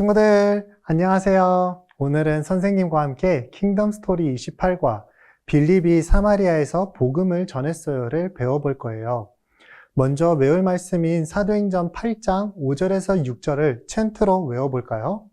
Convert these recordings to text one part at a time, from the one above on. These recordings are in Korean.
친구들, 안녕하세요. 오늘은 선생님과 함께 킹덤 스토리 28과 빌립이 사마리아에서 복음을 전했어요를 배워볼 거예요. 먼저 외울 말씀인 사도행전 8장 5절에서 6절을 챈트로 외워볼까요?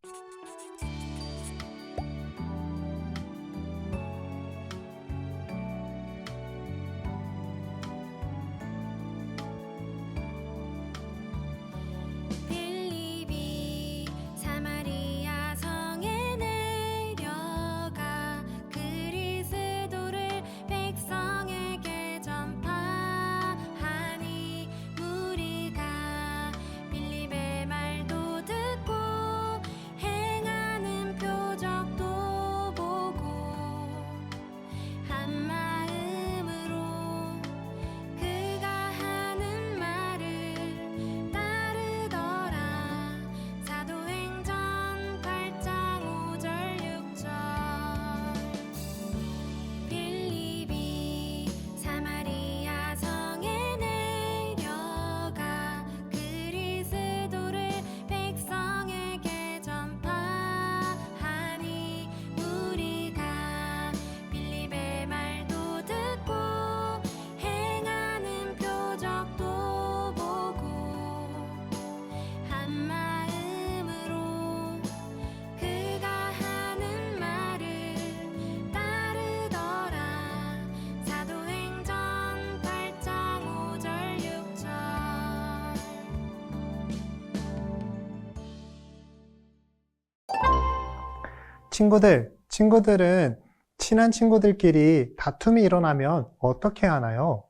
친구들, 친구들은 친한 친구들끼리 다툼이 일어나면 어떻게 하나요?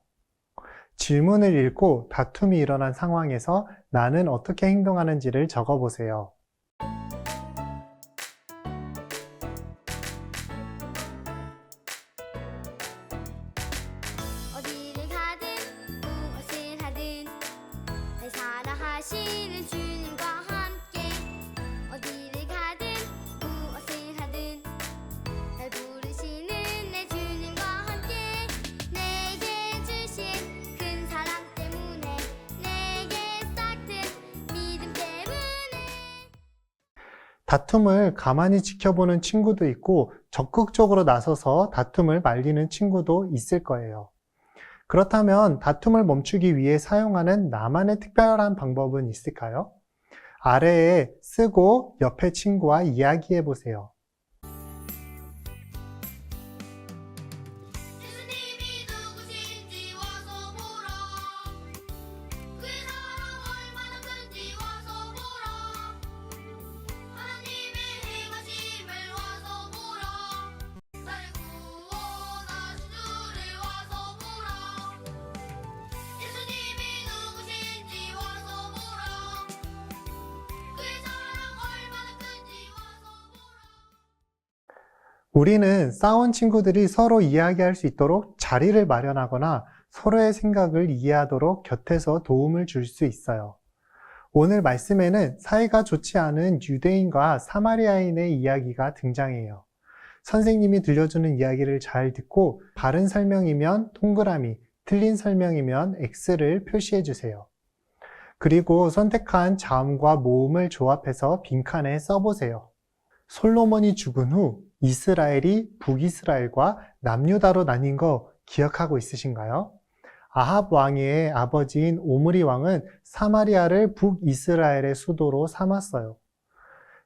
질문을 읽고 다툼이 일어난 상황에서 나는 어떻게 행동하는지를 적어 보세요. 다툼을 가만히 지켜보는 친구도 있고 적극적으로 나서서 다툼을 말리는 친구도 있을 거예요. 그렇다면 다툼을 멈추기 위해 사용하는 나만의 특별한 방법은 있을까요? 아래에 쓰고 옆에 친구와 이야기해 보세요. 우리는 싸운 친구들이 서로 이야기할 수 있도록 자리를 마련하거나 서로의 생각을 이해하도록 곁에서 도움을 줄 수 있어요. 오늘 말씀에는 사이가 좋지 않은 유대인과 사마리아인의 이야기가 등장해요. 선생님이 들려주는 이야기를 잘 듣고 바른 설명이면 동그라미, 틀린 설명이면 X를 표시해 주세요. 그리고 선택한 자음과 모음을 조합해서 빈칸에 써보세요. 솔로몬이 죽은 후 이스라엘이 북이스라엘과 남유다로 나뉜 거 기억하고 있으신가요? 아합 왕의 아버지인 오므리 왕은 사마리아를 북이스라엘의 수도로 삼았어요.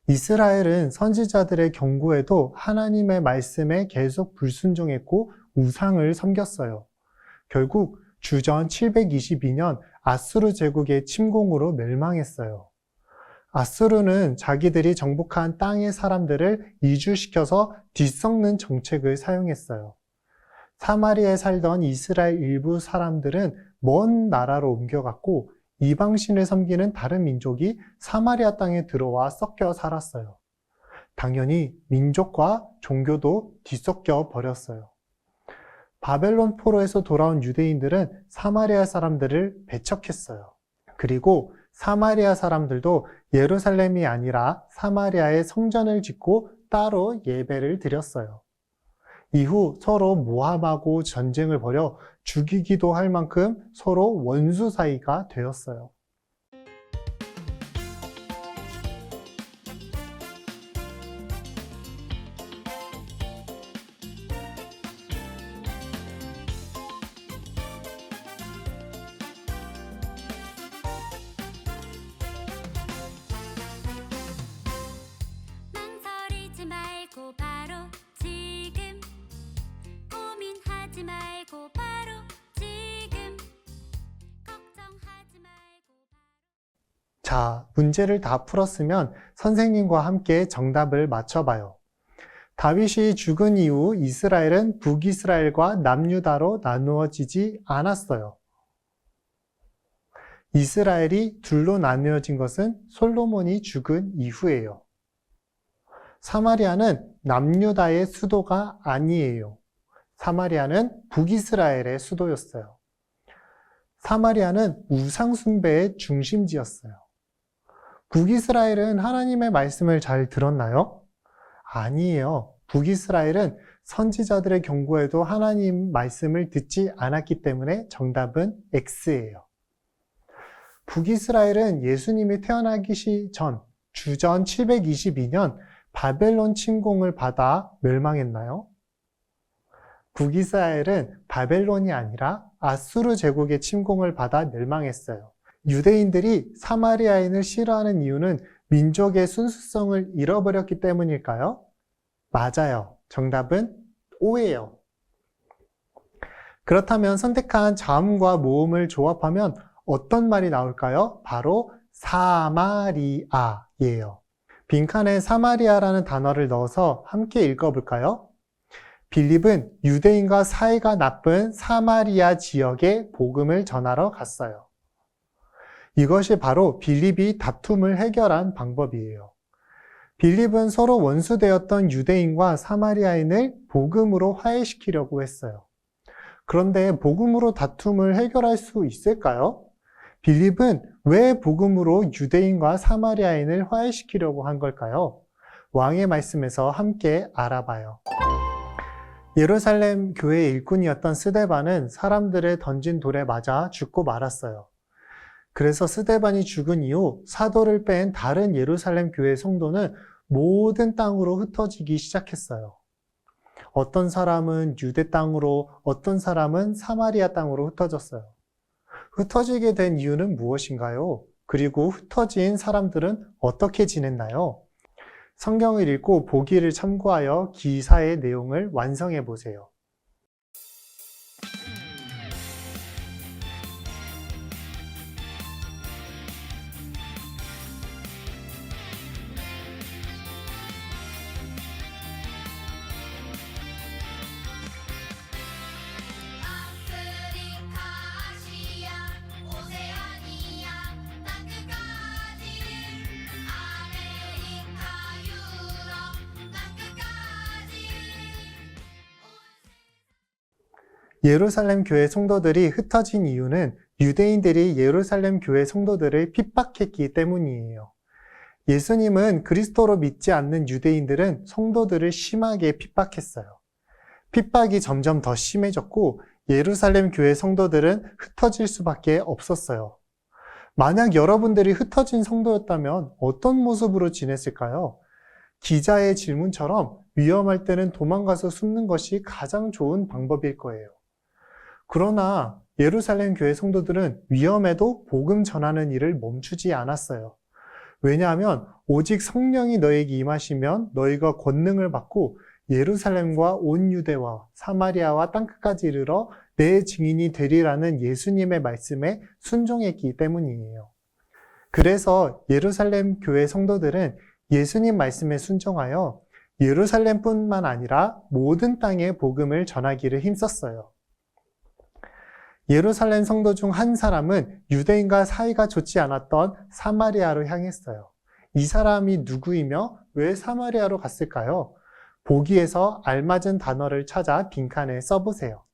이스라엘은 선지자들의 경고에도 하나님의 말씀에 계속 불순종했고 우상을 섬겼어요. 결국 주전 722년 아수르 제국의 침공으로 멸망했어요. 아수르는 자기들이 정복한 땅의 사람들을 이주시켜서 뒤섞는 정책을 사용했어요. 사마리아에 살던 이스라엘 일부 사람들은 먼 나라로 옮겨갔고 이방신을 섬기는 다른 민족이 사마리아 땅에 들어와 섞여 살았어요. 당연히 민족과 종교도 뒤섞여 버렸어요. 바벨론 포로에서 돌아온 유대인들은 사마리아 사람들을 배척했어요. 그리고 사마리아 사람들도 예루살렘이 아니라 사마리아에 성전을 짓고 따로 예배를 드렸어요. 이후 서로 모함하고 전쟁을 벌여 죽이기도 할 만큼 서로 원수 사이가 되었어요. 걱정하지 말고 바로 지금 걱정하지 말고 자, 문제를 다 풀었으면 선생님과 함께 정답을 맞춰봐요. 다윗이 죽은 이후 이스라엘은 북이스라엘과 남유다로 나누어지지 않았어요. 이스라엘이 둘로 나누어진 것은 솔로몬이 죽은 이후예요. 사마리아는 남유다의 수도가 아니에요. 사마리아는 북이스라엘의 수도였어요. 사마리아는 우상숭배의 중심지였어요. 북이스라엘은 하나님의 말씀을 잘 들었나요? 아니에요. 북이스라엘은 선지자들의 경고에도 하나님 말씀을 듣지 않았기 때문에 정답은 X예요. 북이스라엘은 예수님이 태어나기 시 전, 주전 722년 바벨론 침공을 받아 멸망했나요? 북이스라엘은 바벨론이 아니라 아수르 제국의 침공을 받아 멸망했어요. 유대인들이 사마리아인을 싫어하는 이유는 민족의 순수성을 잃어버렸기 때문일까요? 맞아요. 정답은 O예요. 그렇다면 선택한 자음과 모음을 조합하면 어떤 말이 나올까요? 바로 사마리아예요. 빈칸에 사마리아라는 단어를 넣어서 함께 읽어볼까요? 빌립은 유대인과 사이가 나쁜 사마리아 지역에 복음을 전하러 갔어요. 이것이 바로 빌립이 다툼을 해결한 방법이에요. 빌립은 서로 원수되었던 유대인과 사마리아인을 복음으로 화해시키려고 했어요. 그런데 복음으로 다툼을 해결할 수 있을까요? 빌립은 왜 복음으로 유대인과 사마리아인을 화해시키려고 한 걸까요? 왕의 말씀에서 함께 알아봐요. 예루살렘 교회 일꾼이었던 스데반은 사람들의 던진 돌에 맞아 죽고 말았어요. 그래서 스데반이 죽은 이후 사도를 뺀 다른 예루살렘 교회 성도는 모든 땅으로 흩어지기 시작했어요. 어떤 사람은 유대 땅으로, 어떤 사람은 사마리아 땅으로 흩어졌어요. 흩어지게 된 이유는 무엇인가요? 그리고 흩어진 사람들은 어떻게 지냈나요? 성경을 읽고 보기를 참고하여 기사의 내용을 완성해 보세요. 예루살렘 교회 성도들이 흩어진 이유는 유대인들이 예루살렘 교회 성도들을 핍박했기 때문이에요. 예수님은 그리스도로 믿지 않는 유대인들은 성도들을 심하게 핍박했어요. 핍박이 점점 더 심해졌고 예루살렘 교회 성도들은 흩어질 수밖에 없었어요. 만약 여러분들이 흩어진 성도였다면 어떤 모습으로 지냈을까요? 기자의 질문처럼 위험할 때는 도망가서 숨는 것이 가장 좋은 방법일 거예요. 그러나 예루살렘 교회 성도들은 위험해도 복음 전하는 일을 멈추지 않았어요. 왜냐하면 오직 성령이 너에게 임하시면 너희가 권능을 받고 예루살렘과 온 유대와 사마리아와 땅끝까지 이르러 내 증인이 되리라는 예수님의 말씀에 순종했기 때문이에요. 그래서 예루살렘 교회 성도들은 예수님 말씀에 순종하여 예루살렘뿐만 아니라 모든 땅에 복음을 전하기를 힘썼어요. 예루살렘 성도 중 한 사람은 유대인과 사이가 좋지 않았던 사마리아로 향했어요. 이 사람이 누구이며 왜 사마리아로 갔을까요? 보기에서 알맞은 단어를 찾아 빈칸에 써보세요.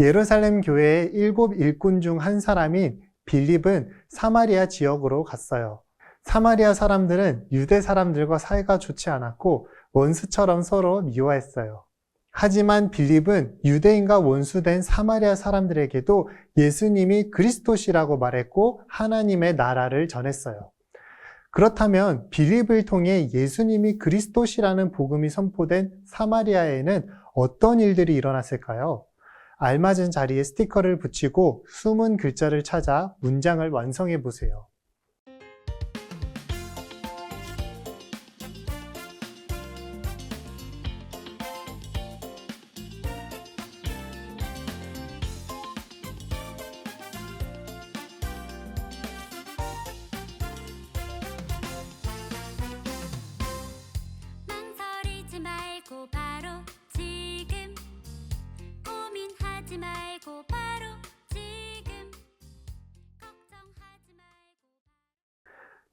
예루살렘 교회의 일곱 일꾼 중 한 사람인 빌립은 사마리아 지역으로 갔어요. 사마리아 사람들은 유대 사람들과 사이가 좋지 않았고 원수처럼 서로 미워했어요. 하지만 빌립은 유대인과 원수된 사마리아 사람들에게도 예수님이 그리스도시라고 말했고 하나님의 나라를 전했어요. 그렇다면 빌립을 통해 예수님이 그리스도시라는 복음이 선포된 사마리아에는 어떤 일들이 일어났을까요? 알맞은 자리에 스티커를 붙이고 숨은 글자를 찾아 문장을 완성해 보세요.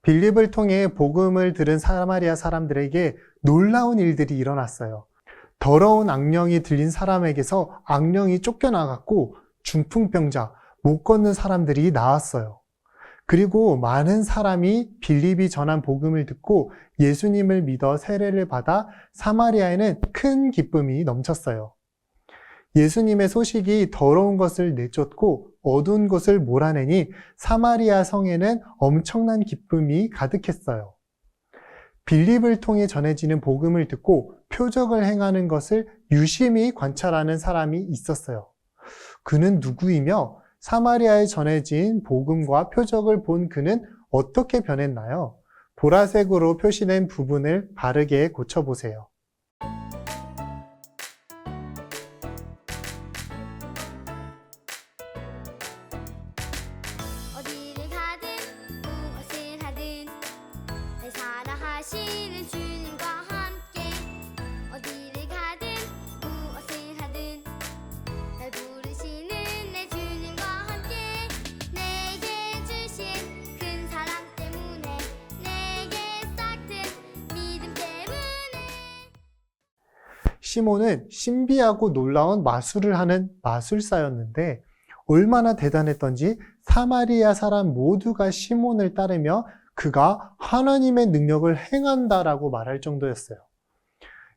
빌립을 통해 복음을 들은 사마리아 사람들에게 놀라운 일들이 일어났어요. 더러운 악령이 들린 사람에게서 악령이 쫓겨나갔고 중풍병자, 못 걷는 사람들이 나왔어요. 그리고 많은 사람이 빌립이 전한 복음을 듣고 예수님을 믿어 세례를 받아 사마리아에는 큰 기쁨이 넘쳤어요. 예수님의 소식이 더러운 것을 내쫓고 어두운 것을 몰아내니 사마리아 성에는 엄청난 기쁨이 가득했어요. 빌립을 통해 전해지는 복음을 듣고 표적을 행하는 것을 유심히 관찰하는 사람이 있었어요. 그는 누구이며 사마리아에 전해진 복음과 표적을 본 그는 어떻게 변했나요? 보라색으로 표시된 부분을 바르게 고쳐보세요. 시몬은 신비하고 놀라운 마술을 하는 마술사였는데 얼마나 대단했던지 사마리아 사람 모두가 시몬을 따르며 그가 하나님의 능력을 행한다라고 말할 정도였어요.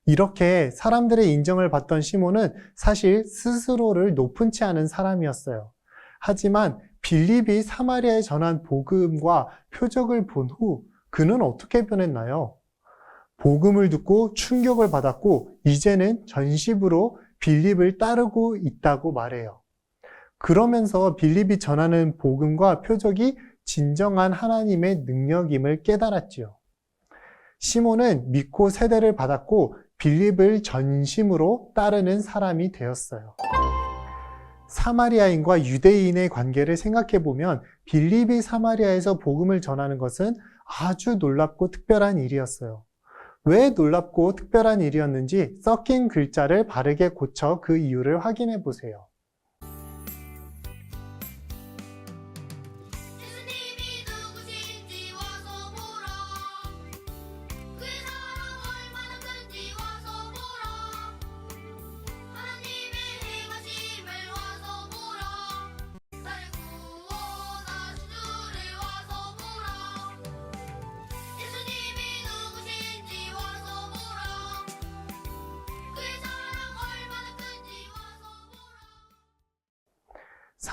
이렇게 사람들의 인정을 받던 시몬은 사실 스스로를 높은 채 하는 사람이었어요. 하지만 빌립이 사마리아에 전한 복음과 표적을 본 후 그는 어떻게 변했나요? 복음을 듣고 충격을 받았고 이제는 전십으로 빌립을 따르고 있다고 말해요. 그러면서 빌립이 전하는 복음과 표적이 진정한 하나님의 능력임을 깨달았지요. 시몬은 믿고 세대를 받았고 빌립을 전심으로 따르는 사람이 되었어요. 사마리아인과 유대인의 관계를 생각해 보면 빌립이 사마리아에서 복음을 전하는 것은 아주 놀랍고 특별한 일이었어요. 왜 놀랍고 특별한 일이었는지 섞인 글자를 바르게 고쳐 그 이유를 확인해 보세요.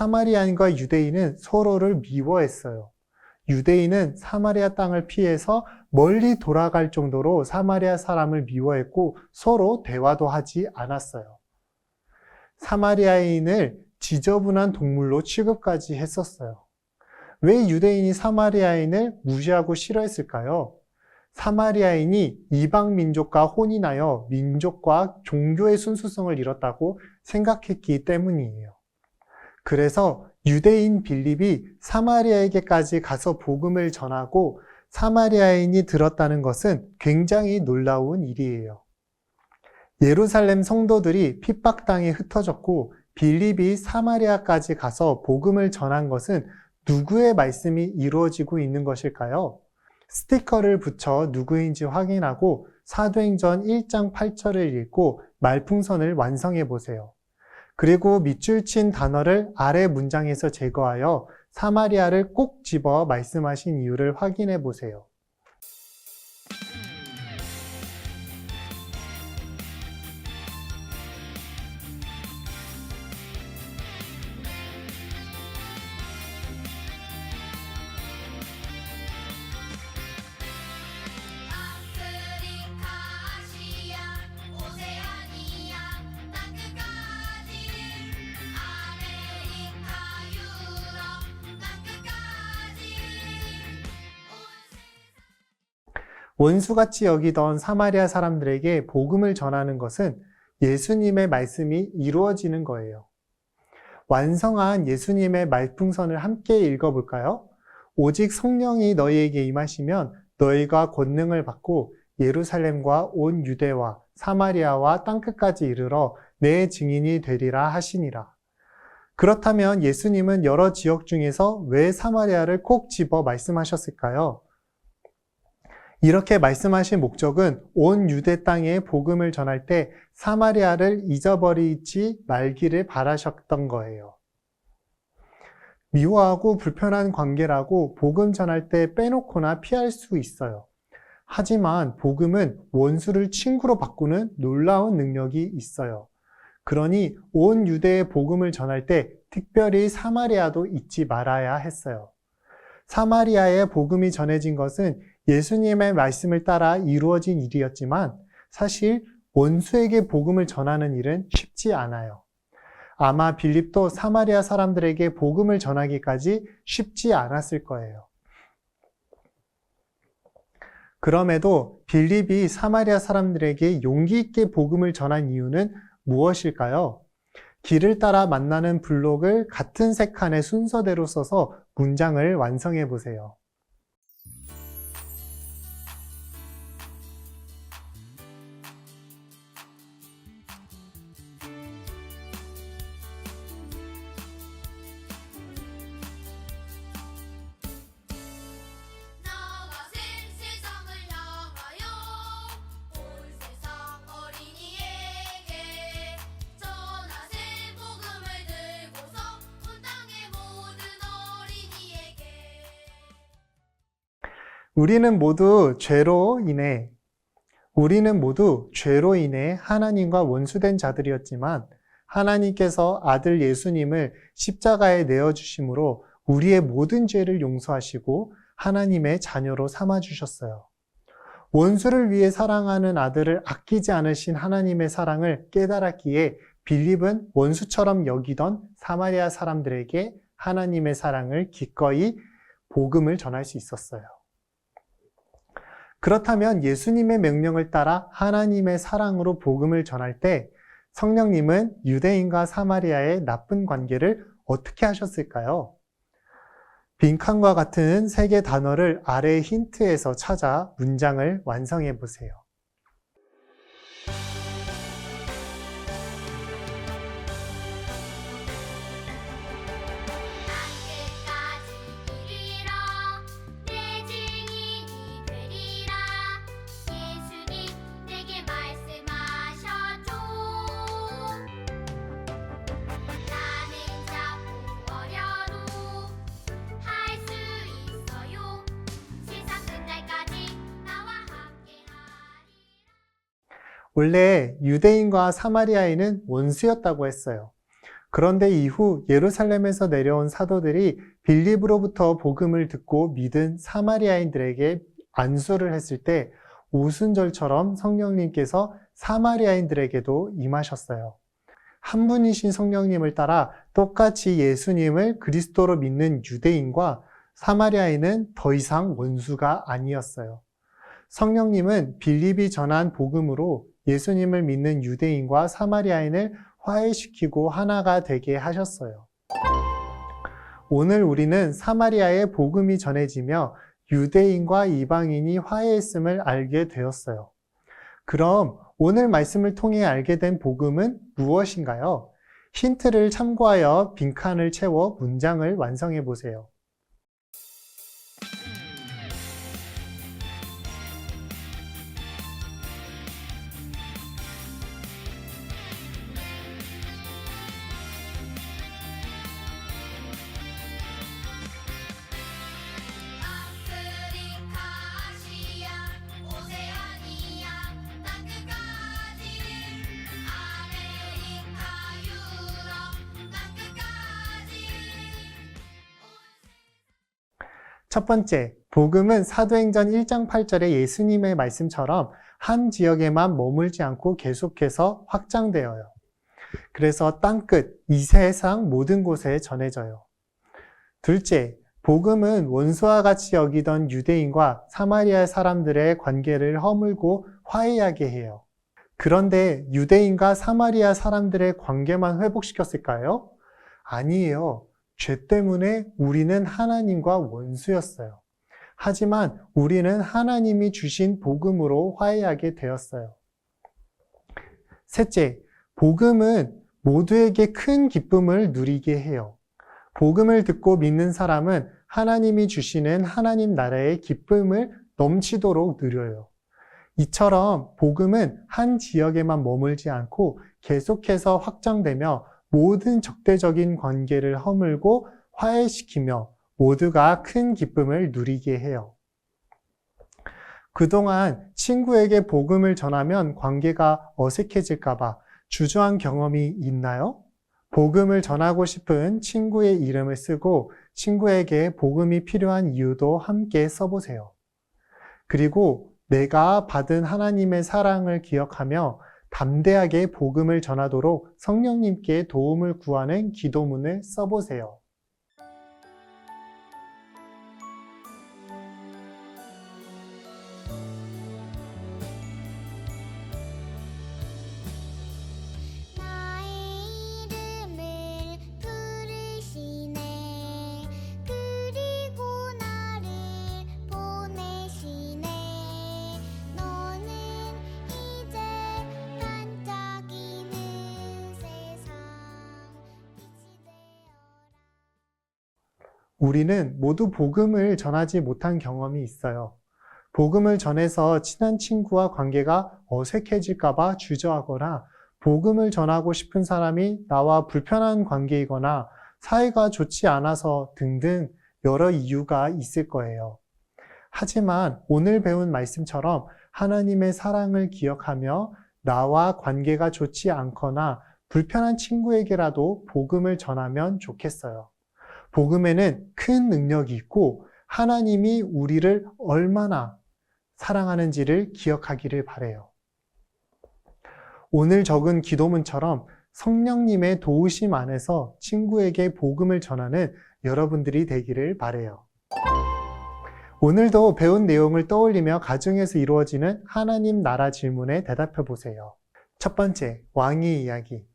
사마리아인과 유대인은 서로를 미워했어요. 유대인은 사마리아 땅을 피해서 멀리 돌아갈 정도로 사마리아 사람을 미워했고 서로 대화도 하지 않았어요. 사마리아인을 지저분한 동물로 취급까지 했었어요. 왜 유대인이 사마리아인을 무시하고 싫어했을까요? 사마리아인이 이방 민족과 혼인하여 민족과 종교의 순수성을 잃었다고 생각했기 때문이에요. 그래서 유대인 빌립이 사마리아에게까지 가서 복음을 전하고 사마리아인이 들었다는 것은 굉장히 놀라운 일이에요. 예루살렘 성도들이 핍박당에 흩어졌고 빌립이 사마리아까지 가서 복음을 전한 것은 누구의 말씀이 이루어지고 있는 것일까요? 스티커를 붙여 누구인지 확인하고 사도행전 1장 8절을 읽고 말풍선을 완성해 보세요. 그리고 밑줄 친 단어를 아래 문장에서 제거하여 사마리아를 꼭 집어 말씀하신 이유를 확인해 보세요. 원수같이 여기던 사마리아 사람들에게 복음을 전하는 것은 예수님의 말씀이 이루어지는 거예요. 완성한 예수님의 말풍선을 함께 읽어볼까요? 오직 성령이 너희에게 임하시면 너희가 권능을 받고 예루살렘과 온 유대와 사마리아와 땅끝까지 이르러 내 증인이 되리라 하시니라. 그렇다면 예수님은 여러 지역 중에서 왜 사마리아를 꼭 집어 말씀하셨을까요? 이렇게 말씀하신 목적은 온 유대 땅에 복음을 전할 때 사마리아를 잊어버리지 말기를 바라셨던 거예요. 미워하고 불편한 관계라고 복음 전할 때 빼놓거나 피할 수 있어요. 하지만 복음은 원수를 친구로 바꾸는 놀라운 능력이 있어요. 그러니 온 유대의 복음을 전할 때 특별히 사마리아도 잊지 말아야 했어요. 사마리아의 복음이 전해진 것은 예수님의 말씀을 따라 이루어진 일이었지만 사실 원수에게 복음을 전하는 일은 쉽지 않아요. 아마 빌립도 사마리아 사람들에게 복음을 전하기까지 쉽지 않았을 거예요. 그럼에도 빌립이 사마리아 사람들에게 용기 있게 복음을 전한 이유는 무엇일까요? 길을 따라 만나는 블록을 같은 세 칸의 순서대로 써서 문장을 완성해 보세요. 우리는 모두 죄로 인해 우리는 모두 죄로 인해 하나님과 원수된 자들이었지만 하나님께서 아들 예수님을 십자가에 내어 주심으로 우리의 모든 죄를 용서하시고 하나님의 자녀로 삼아 주셨어요. 원수를 위해 사랑하는 아들을 아끼지 않으신 하나님의 사랑을 깨달았기에 빌립은 원수처럼 여기던 사마리아 사람들에게 하나님의 사랑을 기꺼이 복음을 전할 수 있었어요. 그렇다면 예수님의 명령을 따라 하나님의 사랑으로 복음을 전할 때 성령님은 유대인과 사마리아의 나쁜 관계를 어떻게 하셨을까요? 빈칸과 같은 세 개 단어를 아래 힌트에서 찾아 문장을 완성해 보세요. 원래 유대인과 사마리아인은 원수였다고 했어요. 그런데 이후 예루살렘에서 내려온 사도들이 빌립으로부터 복음을 듣고 믿은 사마리아인들에게 안수를 했을 때 오순절처럼 성령님께서 사마리아인들에게도 임하셨어요. 한 분이신 성령님을 따라 똑같이 예수님을 그리스도로 믿는 유대인과 사마리아인은 더 이상 원수가 아니었어요. 성령님은 빌립이 전한 복음으로 예수님을 믿는 유대인과 사마리아인을 화해시키고 하나가 되게 하셨어요. 오늘 우리는 사마리아의 복음이 전해지며 유대인과 이방인이 화해했음을 알게 되었어요. 그럼 오늘 말씀을 통해 알게 된 복음은 무엇인가요? 힌트를 참고하여 빈칸을 채워 문장을 완성해 보세요. 첫 번째, 복음은 사도행전 1장 8절의 예수님의 말씀처럼 한 지역에만 머물지 않고 계속해서 확장되어요. 그래서 땅끝, 이 세상 모든 곳에 전해져요. 둘째, 복음은 원수와 같이 여기던 유대인과 사마리아 사람들의 관계를 허물고 화해하게 해요. 그런데 유대인과 사마리아 사람들의 관계만 회복시켰을까요? 아니에요. 죄 때문에 우리는 하나님과 원수였어요. 하지만 우리는 하나님이 주신 복음으로 화해하게 되었어요. 셋째, 복음은 모두에게 큰 기쁨을 누리게 해요. 복음을 듣고 믿는 사람은 하나님이 주시는 하나님 나라의 기쁨을 넘치도록 누려요. 이처럼 복음은 한 지역에만 머물지 않고 계속해서 확장되며 모든 적대적인 관계를 허물고 화해시키며 모두가 큰 기쁨을 누리게 해요. 그동안 친구에게 복음을 전하면 관계가 어색해질까봐 주저한 경험이 있나요? 복음을 전하고 싶은 친구의 이름을 쓰고 친구에게 복음이 필요한 이유도 함께 써보세요. 그리고 내가 받은 하나님의 사랑을 기억하며 담대하게 복음을 전하도록 성령님께 도움을 구하는 기도문을 써보세요. 우리는 모두 복음을 전하지 못한 경험이 있어요. 복음을 전해서 친한 친구와 관계가 어색해질까봐 주저하거나 복음을 전하고 싶은 사람이 나와 불편한 관계이거나 사이가 좋지 않아서 등등 여러 이유가 있을 거예요. 하지만 오늘 배운 말씀처럼 하나님의 사랑을 기억하며 나와 관계가 좋지 않거나 불편한 친구에게라도 복음을 전하면 좋겠어요. 복음에는 큰 능력이 있고 하나님이 우리를 얼마나 사랑하는지를 기억하기를 바래요. 오늘 적은 기도문처럼 성령님의 도우심 안에서 친구에게 복음을 전하는 여러분들이 되기를 바래요. 오늘도 배운 내용을 떠올리며 가정에서 이루어지는 하나님 나라 질문에 대답해 보세요. 첫 번째, 왕의 이야기.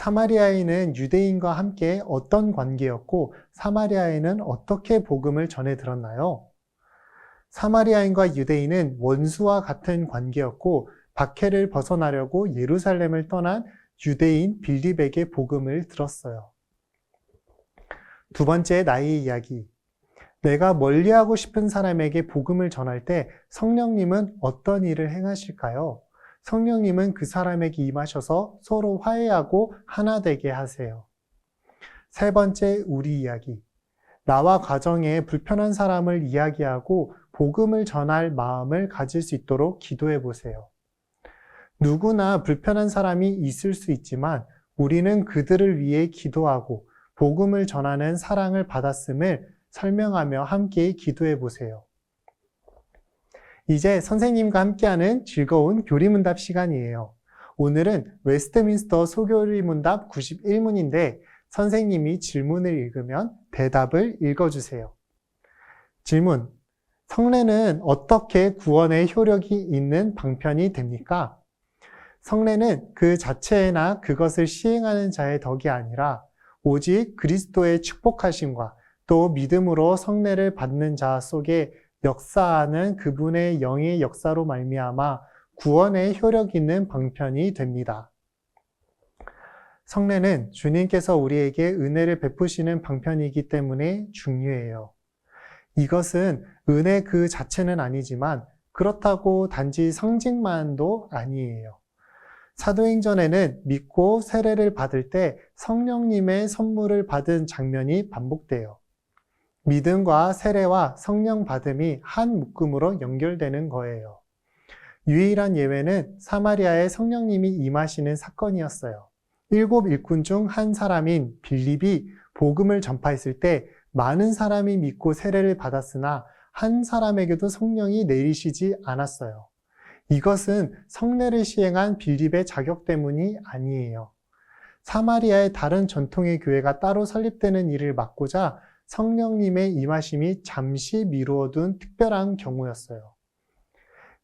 사마리아에는 유대인과 함께 어떤 관계였고 사마리아에는 어떻게 복음을 전해 들었나요? 사마리아인과 유대인은 원수와 같은 관계였고 박해를 벗어나려고 예루살렘을 떠난 유대인 빌립에게 복음을 들었어요. 두 번째 나의 이야기. 내가 멀리하고 싶은 사람에게 복음을 전할 때 성령님은 어떤 일을 행하실까요? 성령님은 그 사람에게 임하셔서 서로 화해하고 하나 되게 하세요. 세 번째, 우리 이야기. 나와 가정에 불편한 사람을 이야기하고 복음을 전할 마음을 가질 수 있도록 기도해 보세요. 누구나 불편한 사람이 있을 수 있지만 우리는 그들을 위해 기도하고 복음을 전하는 사랑을 받았음을 설명하며 함께 기도해 보세요. 이제 선생님과 함께하는 즐거운 교리문답 시간이에요. 오늘은 웨스트민스터 소교리문답 91문인데 선생님이 질문을 읽으면 대답을 읽어주세요. 질문. 성례는 어떻게 구원의 효력이 있는 방편이 됩니까? 성례는 그 자체나 그것을 시행하는 자의 덕이 아니라 오직 그리스도의 축복하심과 또 믿음으로 성례를 받는 자 속에 역사하는 그분의 영의 역사로 말미암아 구원의 효력 있는 방편이 됩니다. 성례는 주님께서 우리에게 은혜를 베푸시는 방편이기 때문에 중요해요. 이것은 은혜 그 자체는 아니지만 그렇다고 단지 상징만도 아니에요. 사도행전에는 믿고 세례를 받을 때 성령님의 선물을 받은 장면이 반복돼요. 믿음과 세례와 성령 받음이 한 묶음으로 연결되는 거예요. 유일한 예외는 사마리아에 성령님이 임하시는 사건이었어요. 일곱 일꾼 중 한 사람인 빌립이 복음을 전파했을 때 많은 사람이 믿고 세례를 받았으나 한 사람에게도 성령이 내리시지 않았어요. 이것은 성례를 시행한 빌립의 자격 때문이 아니에요. 사마리아의 다른 전통의 교회가 따로 설립되는 일을 막고자 성령님의 임하심이 잠시 미루어둔 특별한 경우였어요.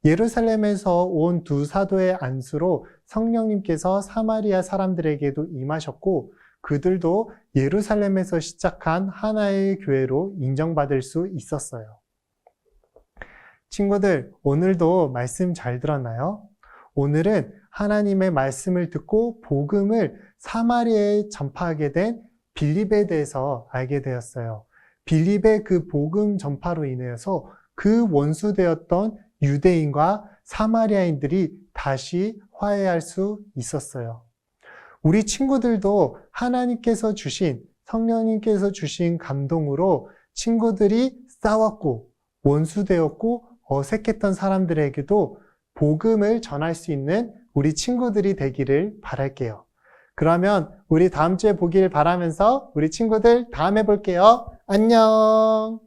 예루살렘에서 온 두 사도의 안수로 성령님께서 사마리아 사람들에게도 임하셨고 그들도 예루살렘에서 시작한 하나의 교회로 인정받을 수 있었어요. 친구들, 오늘도 말씀 잘 들었나요? 오늘은 하나님의 말씀을 듣고 복음을 사마리아에 전파하게 된 빌립에 대해서 알게 되었어요. 빌립의 그 복음 전파로 인해서 그 원수되었던 유대인과 사마리아인들이 다시 화해할 수 있었어요. 우리 친구들도 하나님께서 주신 성령님께서 주신 감동으로 친구들이 싸웠고 원수되었고 어색했던 사람들에게도 복음을 전할 수 있는 우리 친구들이 되기를 바랄게요. 그러면 우리 다음 주에 보길 바라면서 우리 친구들 다음에 볼게요. 안녕!